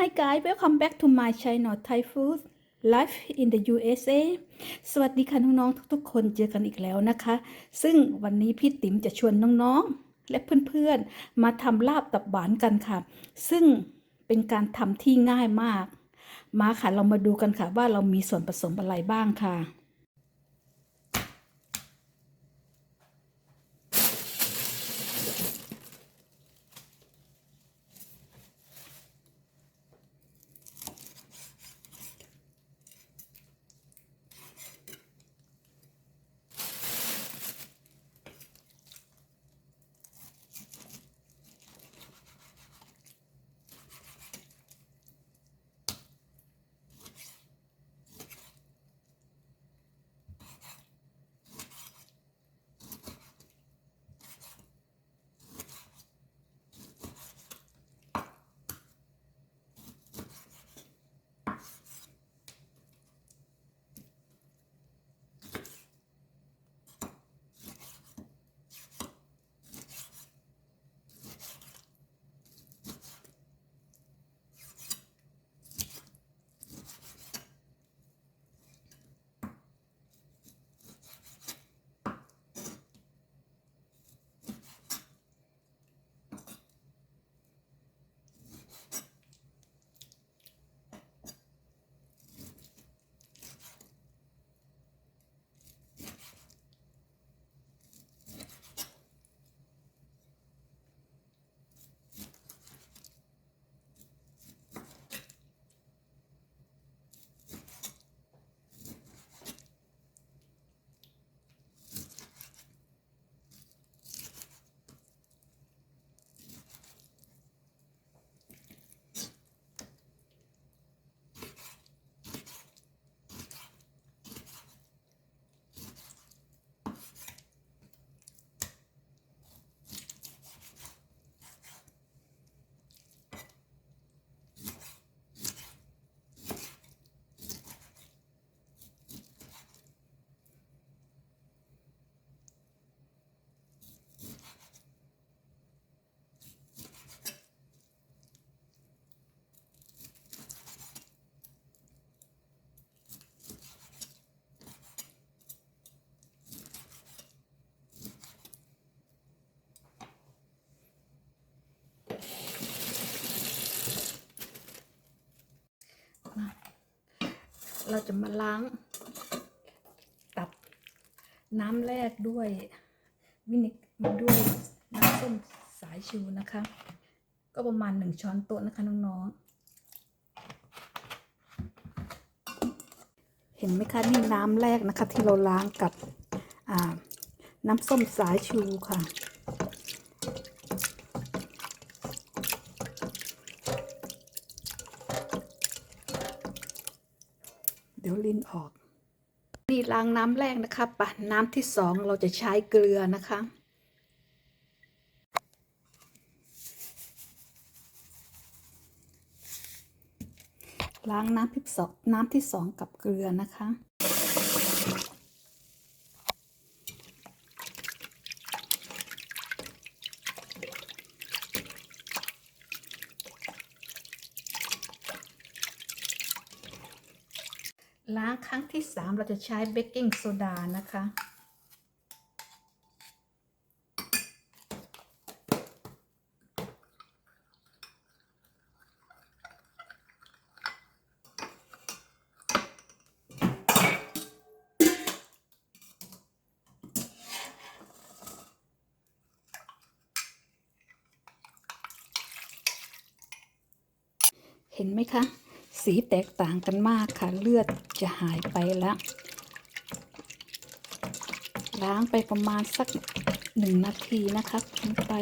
Hi guys welcome back to my channel Thai Food Life in the USA สวัสดีค่ะน้องๆทุกๆ คนเจอกันอีกแล้วนะคะ ซึ่งวันนี้พี่ติ๋มจะชวนน้องๆ และเพื่อนๆ มาทำลาบตับหวานกันค่ะ ซึ่งเป็นการทำที่ง่ายมาก มาค่ะเรามาดูกันค่ะว่าเรามีส่วนผสมอะไรบ้างค่ะ เราจะมาล้าง ตับน้ำแรกด้วยวินิกด้วยน้ำส้มสายชูนะคะ ก็ประมาณหนึ่งช้อนโต๊ะนะคะน้องๆ เห็นไหมคะนี่น้ำแรกนะคะที่เราล้างกับน้ำส้มสายชูค่ะ เดี๋ยวลิ้น ออก นี่ล้างน้ำแรกนะคะปะน้ำที่สองเราจะใช้เกลือนะคะล้างน้ำที่สองน้ำที่สองกับเกลือนะคะ ล้างครั้งที่สามเราจะใช้เบกกิ้งโซดานะคะ เห็นไหมคะ สีแตกต่างกันมากค่ะ เลือดจะหายไปแล้ว ล้างไปประมาณสักหนึ่งนาทีนะคะทิ้งไป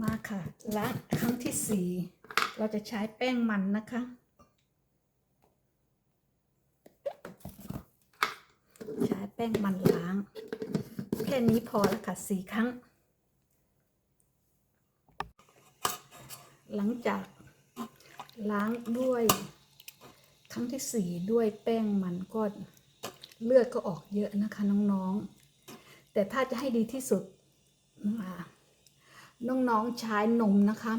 มาค่ะล้างครั้งที่สี่เราจะใช้แป้งมันนะคะ ใช้ แป้งมันล้าง แค่นี้พอแล้วค่ะสี่ครั้ง หลังจากล้างด้วยครั้งที่สี่ด้วยแป้งมันก็เลือดก็ออกเยอะนะคะน้องๆ แต่ถ้าจะให้ดีที่สุดน้องๆใช้นมนะคะ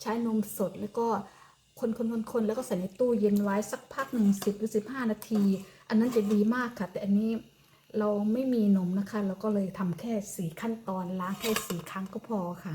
ใช้นมสดแล้วก็คนคนคนคนแล้วก็ใส่ในตู้เย็นไว้สักพักหนึ่งสิบหรือสิบห้านาที อันนั้นจะดีมากค่ะ แต่อันนี้ เราไม่มีนมนะคะ เราก็เลยทำแค่สี่ขั้นตอนล้างแค่สี่ครั้งก็พอค่ะ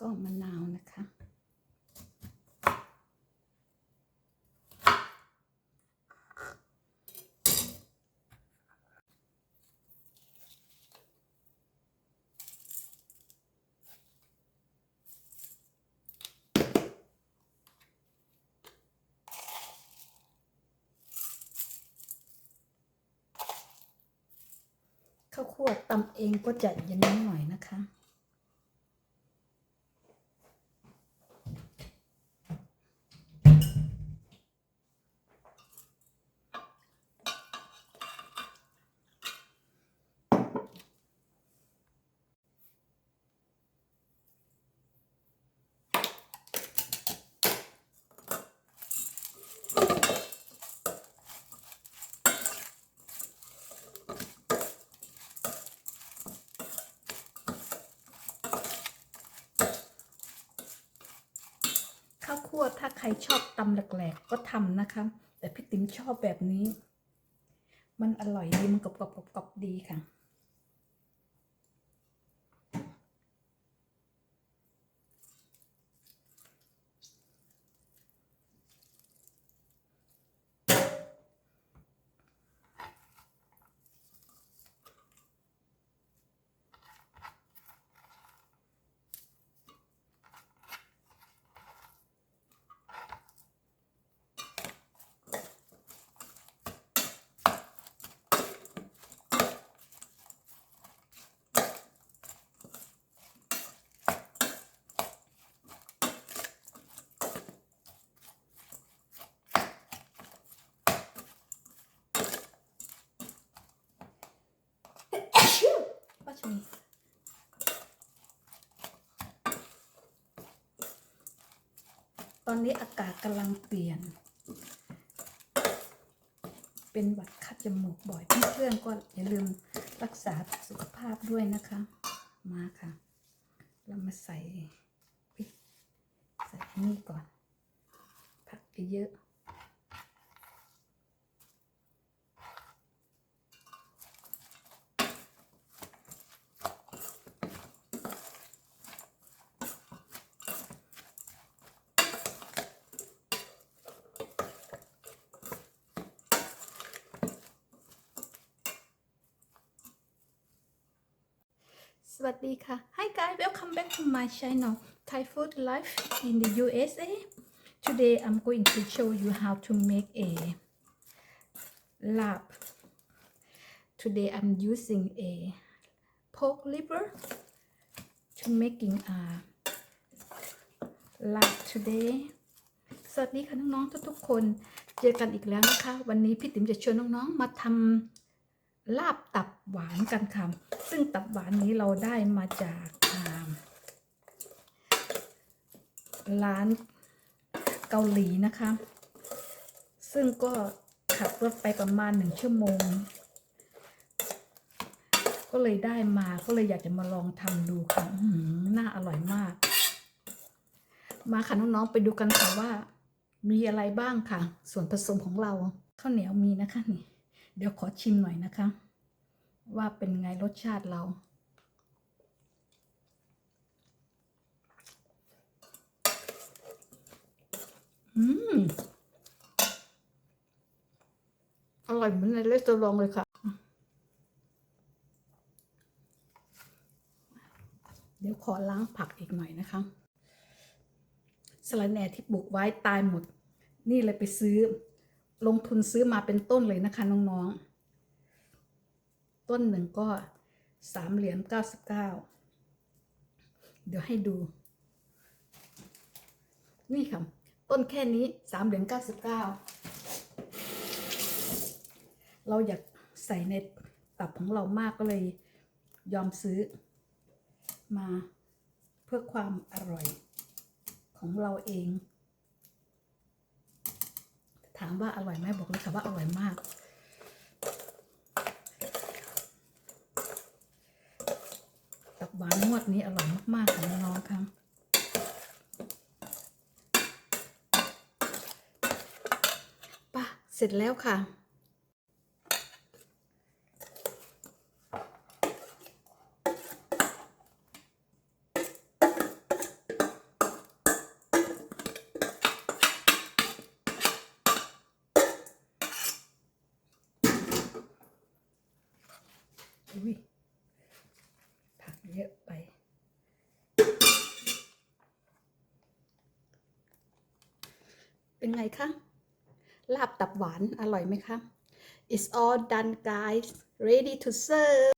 ก็มะนาวนะคะ ข้าวคั่วตำเองก็จะเย็นนิดหน่อยนะคะ ข้าว คั่วถ้าใครชอบตำแหลกๆก็ทำนะคะ แต่พี่ติ๋มชอบแบบนี้ มันอร่อยดีมันกรอบๆๆๆดีค่ะ ตอนนี้อากาศกำลังเปลี่ยน เป็นบัดคัดจมูกบ่อยเพื่อนก็อย่าลืมรักษาสุขภาพด้วยนะคะ มาค่ะ เรามาใส่พริกใส่นี่ก่อนพักไปเยอะ สวัสดีค่ะ Hi guys welcome back to my channel Thai food life in the USA Today I'm going to show you how to make a lap Today I'm using a pork liver to making a lap today สวัสดีค่ะน้องๆทุกๆคน เจอกันอีกแล้วนะคะ วันนี้พี่ติ๋มจะชวนน้องๆมาทำ ลาบตับหวานกันค่ะ ซึ่งตับหวานนี้เราได้มาจาการ้านเกาหลีนะคะ ซึ่งก็ขับรถไปประมาณหนึ่งชั่วโมง ก็เลยได้มาก็เลยอยากจะมาลองทำดูค่ะหืน่าอร่อยมาก มาค่ะน้องๆไปดูกันค่ะว่า มีอะไรบ้างค่ะ ส่วนผสมของเราข้าวเหนียวมีนะคะนี่ เดี๋ยวขอชิมหน่อยนะคะ ว่าเป็นไงรสชาติเรา อืม อร่อยเหมือนในเลสเตอรองเลยค่ะ เดี๋ยวขอล้างผักอีกหน่อยนะคะสลัดแหน่ที่ปลูกไว้ตายหมด นี่เลยไปซื้อ ลงทุนซื้อมาเป็นต้นเลยนะคะน้องๆ ต้นหนึ่งก็สามเหรียญเก้าสิบเก้าเดี๋ยวให้ดู นี่ค่ะ ต้นแค่นี้สามเหรียญเก้าสิบเก้าเราอยากใส่ในตับของเรามากก็เลยยอมซื้อมาเพื่อความอร่อยของเราเอง ถามว่าอร่อยไหมบอกเลยค่ะว่าอร่อยมาก ตับหวานนวดนี้อร่อยมากๆค่ะน้องๆค่ะป่ะเสร็จแล้วค่ะ อุ้ยผักเยอะไป เป็นไงคะ ลาบตับหวานอร่อยไหมคะ It's all done guys ready to serve